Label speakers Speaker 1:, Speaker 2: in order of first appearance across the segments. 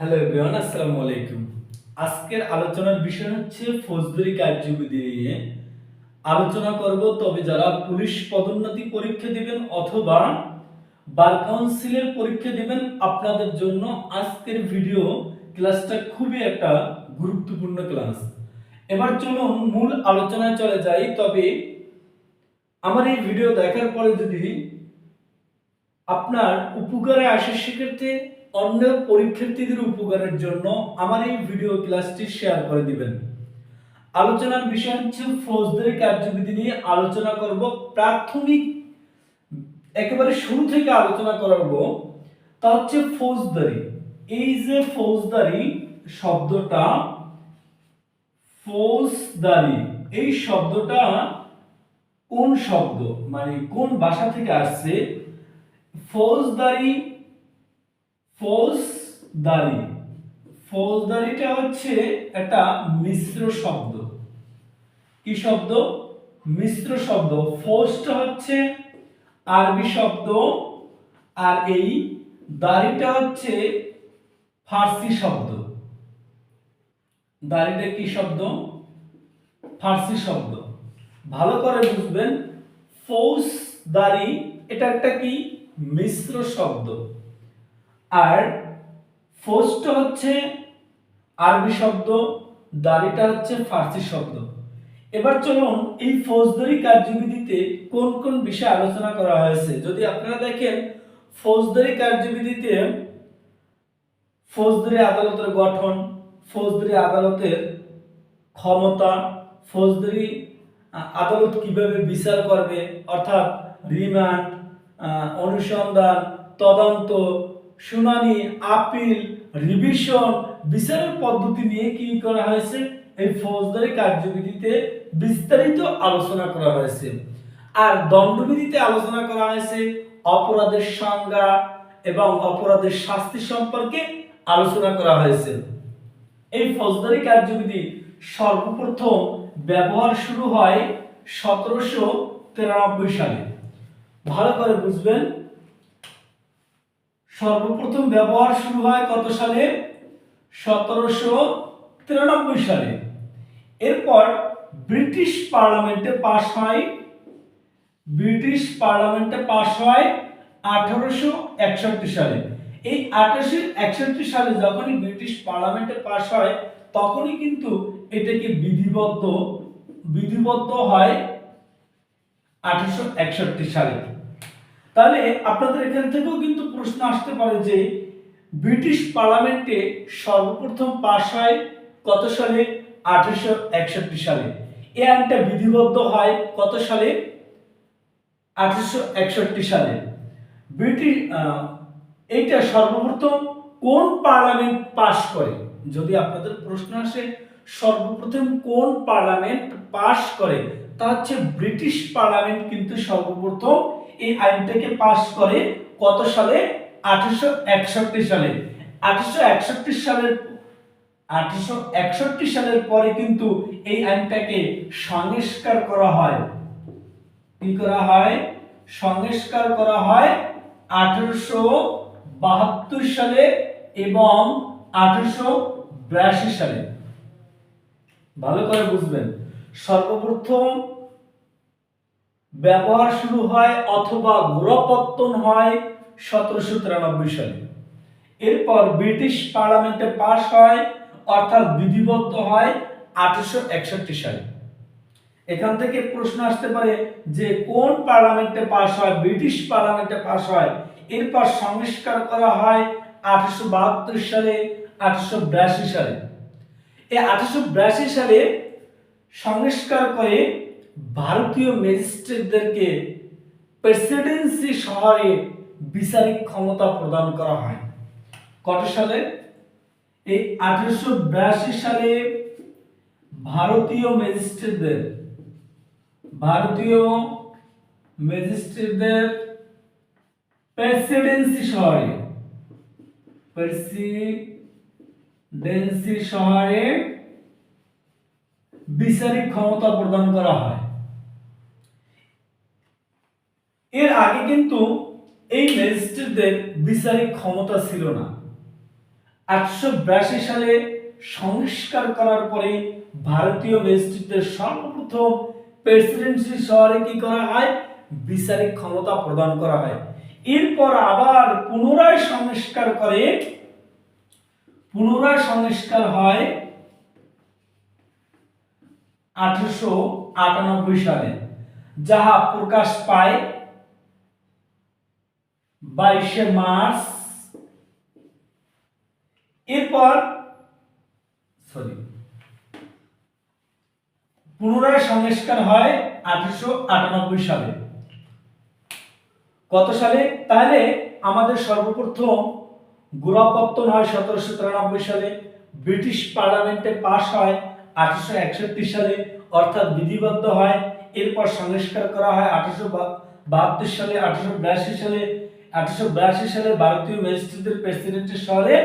Speaker 1: Hello everyone আসসালামু আলাইকুম। আজকের আলোচনার বিষয় হচ্ছে ফৌজদারি কার্যবিধি নিয়ে। আলোচনা করব, তবে যারা পুলিশ পদোন্নতি পরীক্ষা দিবেন অথবা বার কাউন্সিলের পরীক্ষা দিবেন, আপনাদের জন্য আজকের ভিডিও ক্লাসটা খুবই একটা গুরুত্বপূর্ণ ক্লাস। এবার চলুন মূল আলোচনায় চলে যাই, তবে আমার এই ভিডিও দেখার পরে যদি আপনার উপকারে আসে, সেক্ষেত্রে অন্য পরীক্ষার্থীদের উপকারের জন্য আমার এই ভিডিও ক্লাসটি শেয়ার করে দিবেন। আলোচনার বিষয় হচ্ছে ফৌজদারি কার্যবিধি নিয়ে আলোচনা করব। প্রাথমিক, একেবারে শুরু থেকে আলোচনা করব, তা হচ্ছে ফৌজদারি। এই যে ফৌজদারি শব্দটা, ফৌজদারি, এই শব্দটা কোন শব্দ? মানে কোন ভাষা থেকে আসছে? ফৌজদারি ফৌজদারি ফৌজদারিটা হচ্ছে একটা মিশ্র শব্দ। কি শব্দ? মিশ্র শব্দ। ফৌজটা হচ্ছে আরবি শব্দ, আর এই দাড়িটা হচ্ছে ফার্সি শব্দ। দাড়িটা কি শব্দ? ফার্সি শব্দ। ভালো করে বুঝবেন। ফৌজদারি এটা একটা কি? মিশ্র শব্দ। আর ফৌজটা হচ্ছে আরবি শব্দ, দাড়িটা হচ্ছে ফার্সি শব্দ। এবার চলুন এই ফৌজদারি কার্যবিধিতে কোন কোন বিষয়ে আলোচনা করা হয়েছে। যদি আপনারা দেখেন, ফৌজদারি কার্যবিধিতে ফৌজদারি আদালতের গঠন, ফৌজদারি আদালতের ক্ষমতা, ফৌজদারি আদালত কীভাবে বিচার করবে, অর্থাৎ রিমান্ড অনুসন্ধান, তদন্ত শুনানি, আপিল রিভিশন বিচারের পদ্ধতি নিয়ে কি করা হয়েছে? এই ফৌজদারি কার্যবিধিতে বিস্তারিত আলোচনা করা হয়েছে। আর দণ্ডবিধিতে আলোচনা করা হয়েছে অপরাধের সংজ্ঞা এবং অপরাধের শাস্তি সম্পর্কে আলোচনা করা হয়েছে। এই ফৌজদারি কার্যবিধি সর্বপ্রথম ব্যবহার শুরু হয় সতেরোশো তিরানব্বই সালে। ভালো করে বুঝবেন সর্বপ্রথম ব্যবহার শুরু হয় কত সালে? সতেরোশো তিরানব্বই সালে। এরপর ব্রিটিশ পার্লামেন্টে পাশ হয়। ব্রিটিশ পার্লামেন্টে পাশ হয় আঠারোশো একষট্টি সালে। এই আঠারোশো একষট্টি সালে যখনই ব্রিটিশ পার্লামেন্টে পাশ হয়, তখনই কিন্তু এটাকে বিধিবদ্ধ বিধিবদ্ধ হয় আঠারোশো একষট্টি সালে। তাহলে আপনাদের এখান থেকেও কিন্তু প্রশ্ন আসতে পারে যে ব্রিটিশ পার্লামেন্টে সর্বপ্রথম পাশ হয় কত সালে? আঠারোশো একষট্টি সালে। এ আইনটা বিধিবদ্ধ হয় কত সালে? আঠারোশো একষট্টি সালে। ব্রিটিশ এইটা সর্বপ্রথম কোন পার্লামেন্ট পাশ করে? যদি আপনাদের প্রশ্ন আসে, সর্বপ্রথম কোন পার্লামেন্ট পাশ করে? তা হচ্ছে ব্রিটিশ পার্লামেন্ট কিন্তু সর্বপ্রথম এই আইনটাকে পাশ করে কত সালে? আঠারোশো একষট্টি সালে। আঠারোশো একষট্টি সালের আঠারোশো একষট্টি সালের পরে কিন্তু এই আইনটাকে সংস্কার করা হয়। কি করা হয়? সংস্কার করা হয় আঠারোশো বাহাত্তর সালে এবং আঠারোশো বিরাশি সালে। ভালো করে বুঝবেন। সর্বপ্রথম ব্যবহার শুরু হয় অথবা গোড়াপত্তন হয় সতেরোশো তিরানব্বই সালে। এরপর ব্রিটিশ পার্লামেন্টে পাশ হয়, অর্থাৎ বিধিবদ্ধ হয় আঠারোশো একষট্টি সালে। এখান থেকে প্রশ্ন আসতে পারে যে কোন পার্লামেন্টে পাশ হয়, ব্রিটিশ পার্লামেন্টে পাশ হয়, এরপর সংস্কার করা হয় আঠারোশো বাহাত্তর সালে, আঠারোশো বিরাশি সালে। এই আঠারোশো বিরাশি সালে সংস্কার করে ভারতীয় ম্যাজিস্ট্রেটদেরকে প্রেসিডেন্সি শহরে বিচারিক ক্ষমতা প্রদান করা হয়। কত সালে? এই আঠারোশো বিরাশি সালে ভারতীয় ম্যাজিস্ট্রেটদের ভারতীয় ম্যাজিস্ট্রেটদের প্রেসিডেন্সি শহরে প্রেসিডেন্সি শহরে বিচারিক ক্ষমতা প্রদান করা হয়। এর আগে কিন্তু এই ম্যাজিস্ট্রেটদের বিচারিক ক্ষমতা ছিল না। আটশো বিরাশি সালে সংস্কার করার পরে ভারতীয় ম্যাজিস্ট্রেটদের সর্বপ্রথম প্রেসিডেন্সি শহরে কি করা হয়? বিচারিক ক্ষমতা প্রদান করা হয়। এরপর আবার পুনরায় সংস্কার করে, পুনরায় সংস্কার হয় আঠারোশো আটানব্বই সালে, যাহা প্রকাশ পায় বাইশে মার্চ। এরপর সরি পুনরায় সংস্কার হয় আঠারোশো আটানব্বই সালে। কত সালে? তাহলে আমাদের সর্বপ্রথম গোড়াপত্তন হয় সতেরোশো তিরানব্বই সালে, ব্রিটিশ পার্লামেন্টে পাশ হয় আঠারোশো একষট্টি সালে, অর্থাৎ বিধিবদ্ধ হয়। এরপর সংস্কার করা হয় আঠারোশো বাহাত্তর সালে, আঠারোশো বিরাশি সালে আঠারোশো বিরাশি সালে ভারতীয় ম্যাজিস্ট্রেটদের প্রেসিডেন্টের শহরে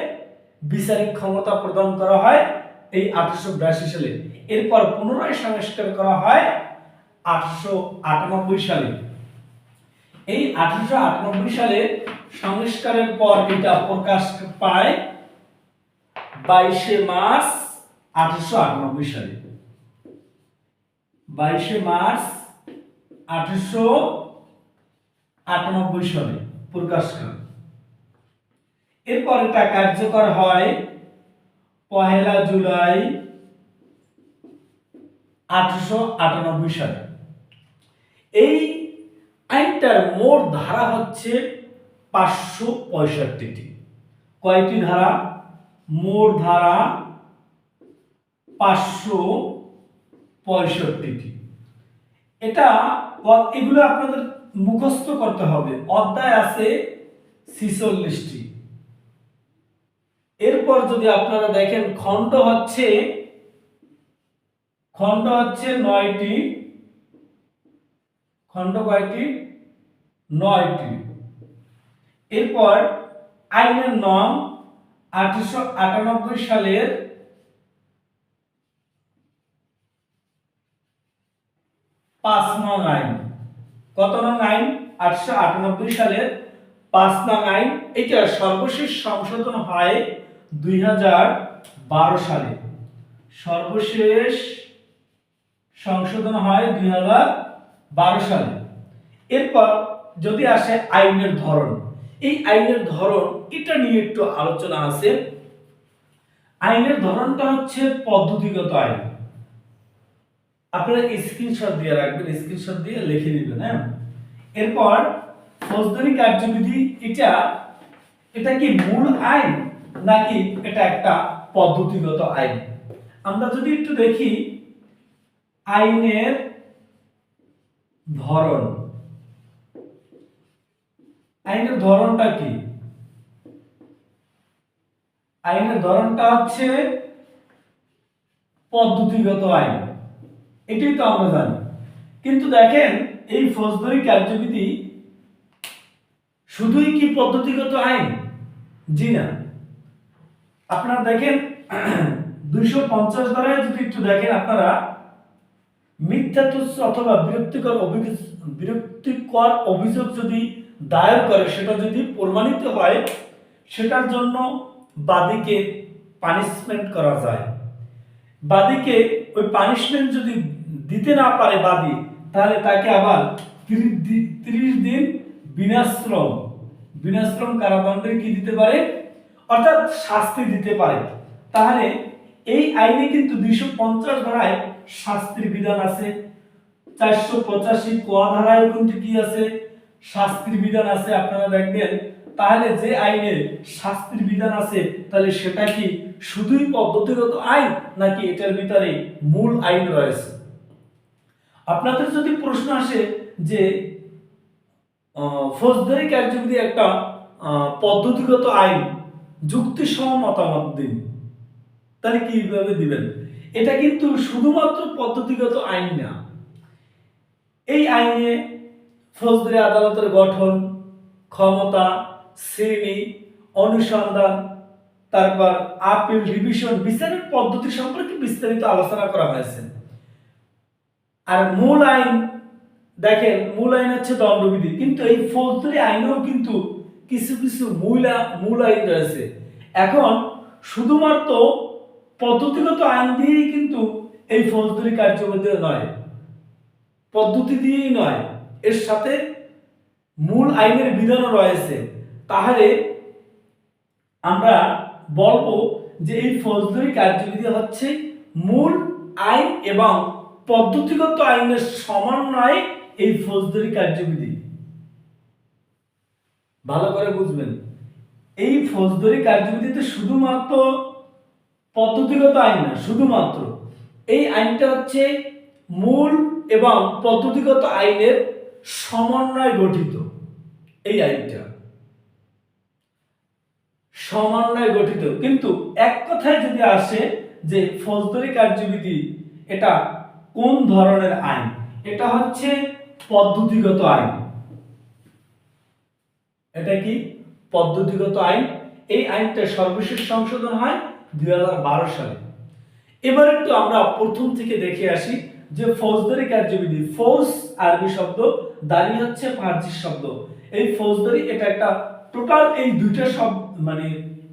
Speaker 1: বিচারিক ক্ষমতা প্রদান করা হয় এই আঠারোশো বিরাশি সালে। এরপর পুনরায় সংস্কার করা হয় আটানব্বই সালে। এই আঠারোশো আটানব্বই সালে সংস্কারের পর এটা প্রকাশ পায় বাইশে মার্চ আঠারোশো আটানব্বই সালে। বাইশে মার্চ আঠারোশো আটানব্বই সালে। প্রকাশ করে। এরপর এটা কার্যকর হয় পহেলা জুলাই আঠারোশো আটানব্বই সালে। এই আইনটার মোট ধারা হচ্ছে পাঁচশো পঁয়ষট্টিটি। কয়টি ধারা? মোট ধারা পাঁচশো পঁয়ষট্টিটি। এটা, এগুলো আপনাদের মুখস্থ করতে হবে। অধ্যায় আছে ছিচল্লিশটি। এরপর যদি আপনারা দেখেন, খণ্ড হচ্ছে খণ্ড হচ্ছে নয়টি, খণ্ড কয়টি? নয়টি। এরপর আইনের নং আঠারোশো আটানব্বই সালের পাঁচ নং আইন। কত নং আইন? আটশো আটানব্বই সালের পাঁচ নং আইন। এটা সর্বশেষ সংশোধন হয় দুই হাজার বারো সালে। সর্বশেষ সংশোধন হয় দুই হাজার বারো সালে। এরপর যদি আসে আইনের ধরন, এই আইনের ধরন, এটা নিয়ে একটু আলোচনা আছে। আইনের ধরনটা হচ্ছে পদ্ধতিগত আইন। আপনারা স্ক্রিনশট দিয়ে রাখবেন স্ক্রিনশট দিয়ে লিখে দিবেন হ্যাঁ? এরপর ফৌজদারি কার্যবিধি, এটা এটা কি মূল আইন, নাকি এটা একটা পদ্ধতিগত আইন? আমরা যদি একটু দেখি, আইনের ধরন। আইনের ধরনটা কি? আইনের ধরনটা হচ্ছে পদ্ধতিগত আইন। এটাই তো আমরা জানি। কিন্তু দেখেন, এই ফৌজদারি কার্যবিধি শুধুই কি পদ্ধতিগত আইন? জি না। আপনারা দেখেন, দুইশো পঞ্চাশ ধারায় যদি একটু দেখেন আপনারা, মিথ্যা তুচ্ছ অথবা বিরক্তিকর অভিযোগ বিরক্তিকর অভিযোগ যদি দায়ের করে, সেটা যদি প্রমাণিত হয়, সেটার জন্য বাদীকে পানিশমেন্ট করা যায়। বাদীকে ওই পানিশমেন্ট যদি দিতে না পারে বাদী, তাহলে তাকে আবার ত্রিশ দিন বিনাশ্রম। বিনাশ্রম কারাদণ্ডে কি দিতে পারে? অর্থাৎ শাস্তি দিতে পারে। তাহলে এই আইনে কিন্তু দুইশো পঞ্চাশ ধারায় শাস্তির বিধান আছে। চারশো পঁচাশি কোয়া ধারায় কিন্তু কি আছে? শাস্তির বিধান আছে, আপনারা দেখবেন। তাহলে যে আইনে শাস্তির বিধান আছে, তাহলে সেটা কি শুধুই পদ্ধতিগত আইন, নাকি এটার ভিতরে মূল আইন রয়েছে? আপনাদের যদি প্রশ্ন আসে যে ফৌজদারি কার্যবিধি একটা পদ্ধতিগত আইন যুক্তিসহ মতামত দিন, তাহলে কীভাবে দিবেন? এটা কিন্তু শুধুমাত্র পদ্ধতিগত আইন না। এই আইনে ফৌজদারি আদালতের গঠন, ক্ষমতা, শ্রেণি, অনুসন্ধান, তারপর আপিল রিভিশন বিচারের পদ্ধতি সম্পর্কে বিস্তারিত আলোচনা করা হয়েছে। আর মূল আইন, দেখেন, মূল আইন হচ্ছে দণ্ডবিধি। কিন্তু এই ফৌজদারি আইনেও কিন্তু কিছু কিছু মূল মূল আইন রয়েছে। এখন শুধুমাত্র পদ্ধতিগত আইন দিয়েই কিন্তু এই ফৌজদারি কার্যবিধি নয়। পদ্ধতি দিয়েই নয়। এর সাথে মূল আইনের বিধানও রয়েছে। তাহলে আমরা বলব যে এই ফৌজদারি কার্যবিধি হচ্ছে মূল আইন এবং পদ্ধতিগত আইনের সমন্বয়ে এই ফৌজদারি কার্যবিধি। ভালো করে বুঝবেন। এই ফৌজদারি কার্যবিধিতে শুধুমাত্র পদ্ধতিগত আইন না, শুধুমাত্র এই আইনটা হচ্ছে মূল এবং পদ্ধতিগত আইনের সমন্বয় গঠিত এই আইনটা। সমন্বয় গঠিত। কিন্তু এক কথায় যদি আসে যে ফৌজদারি কার্যবিধি এটা কোন ধরনের আইন? এটা হচ্ছে পদ্ধতিগত আইন। এটা কি? পদ্ধতিগত আইন। এই আইনটা সর্বশেষ সংশোধন হয় দুই সালে। এবার একটু আমরা প্রথম থেকে দেখে আসি যে ফৌজদারি কার্যবিধি, ফৌজ আরবি শব্দ দাঁড়িয়ে হচ্ছে ফার্সি শব্দ। এই ফৌজদারি, এটা একটা টোটাল এই দুইটা শব্দ মানে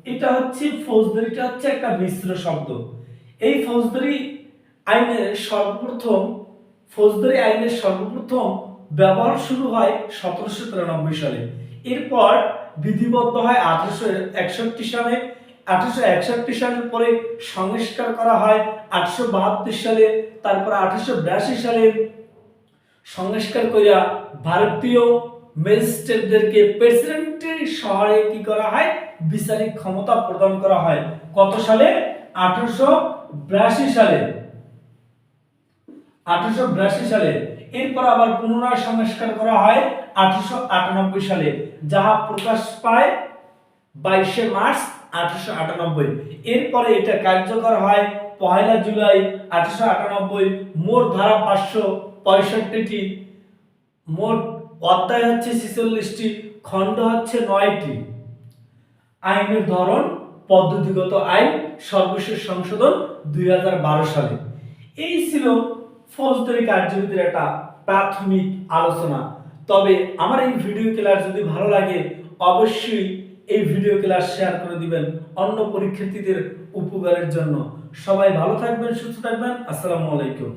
Speaker 1: এটা হচ্ছে, ফৌজদারিটা হচ্ছে একটা মিশ্র শব্দ। এই ফৌজদারি আইনের সর্বপ্রথম, ফৌজদারি আইনের সর্বপ্রথম ব্যবহার শুরু হয় সতেরোশো তিরানব্বই সালে। এরপর বিধিবদ্ধ হয় আঠারোশো একষট্টি সালে। আঠারোশো একষট্টি সালের পরে সংস্কার করা হয় আঠারোশো বাহাত্তর সালে, তারপর আঠারোশো বিরাশি সালে। সংস্কার করিয়া ভারতীয় ম্যাজিস্ট্রেটদেরকে প্রেসিডেন্টের শহরে কি করা হয়? বিচারিক ক্ষমতা প্রদান করা হয়। কত সালে? আঠারোশো বিরাশি সালে। আঠারোশো বিরাশি সালে। এরপর আবার পুনরায় সংস্কার করা হয় আঠারোশো আটানব্বই সালে, যাহা প্রকাশ পায় বাইশে মার্চ আঠারোশো আটানব্বই। এরপরে এটা কার্যকর হয় পয়লা জুলাই আঠারোশো আটানব্বই, মোট ধারা পাঁচশো পঁয়ষট্টিটি। মোট অধ্যায় হচ্ছে ছেচল্লিশটি, খণ্ড হচ্ছে নয়টি। আইনের ধরন, পদ্ধতিগত আইন, সর্বশেষ সংশোধন দুই হাজার বারো সালে। এই ছিল ফৌজদারি কার্যবিধির একটা প্রাথমিক আলোচনা। তবে আমার এই ভিডিও ক্লাস যদি ভালো লাগে, অবশ্যই এই ভিডিও ক্লাস শেয়ার করে দিবেন অন্য পরীক্ষার্থীদের উপকারের জন্য। সবাই ভালো থাকবেন, সুস্থ থাকবেন। আসসালামু আলাইকুম।